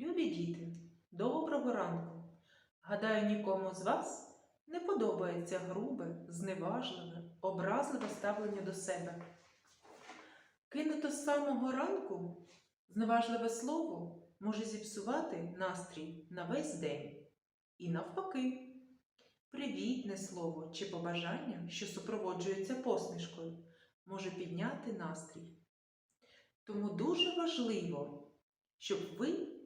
Любі діти, доброго ранку! Гадаю, нікому з вас не подобається грубе, зневажливе, образливе ставлення до себе. Кинуто з самого ранку зневажливе слово може зіпсувати настрій на весь день. І навпаки, привітне слово чи побажання, що супроводжується посмішкою, може підняти настрій. Тому дуже важливо, щоб ви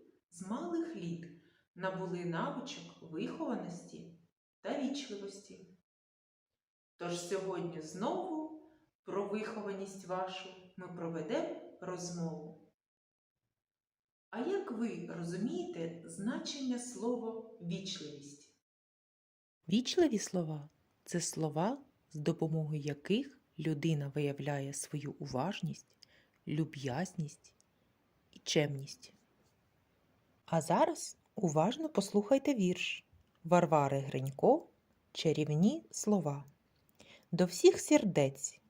малих літ набули навичок вихованості та вічливості. Тож сьогодні знову про вихованість вашу ми проведемо розмову. А як ви розумієте значення слова вічливість? Вічливі слова це слова, з допомогою яких людина виявляє свою уважність, люб'язність і чемність. А зараз уважно послухайте вірш Варвари Гринько Чарівні слова. До всіх сердець,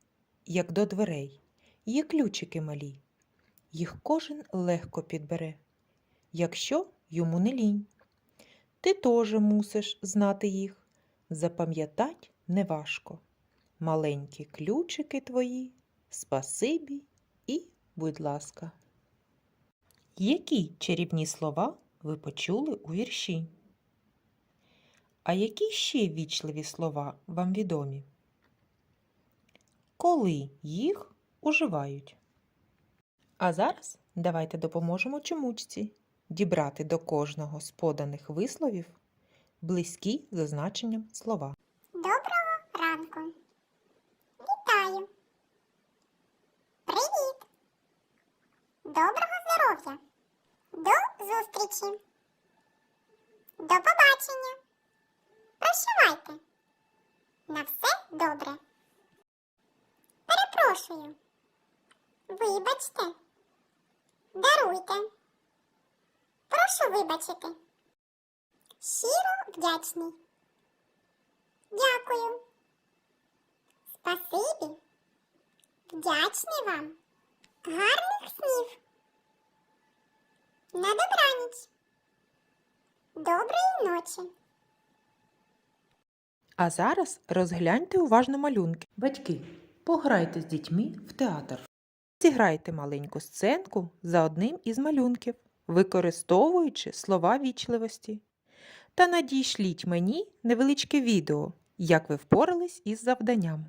як до дверей, є ключики малі. Їх кожен легко підбере, якщо йому не лінь. Ти теж мусиш знати їх, запам'ятать неважко. Маленькі ключики твої, спасибі і, будь ласка. Які чарівні слова ви почули у вірші? А які ще вічливі слова вам відомі? Коли їх уживають? А зараз давайте допоможемо чомучці дібрати до кожного з поданих висловів близькі за значенням слова. Доброго ранку. Вітаю. Привіт. Доброго здоров'я. До зустрічі. До побачення. Прощавайте. На все добре. Перепрошую. Вибачте. Даруйте. Прошу вибачити. Щиро вдячний. Дякую. Спасибі. Вдячний вам. Гарних снів. На добраніч. Доброї ночі. А зараз розгляньте уважно малюнки. Батьки, пограйте з дітьми в театр. Зіграйте маленьку сценку за одним із малюнків, використовуючи слова вічливості. Та надішліть мені невеличке відео, як ви впорались із завданням.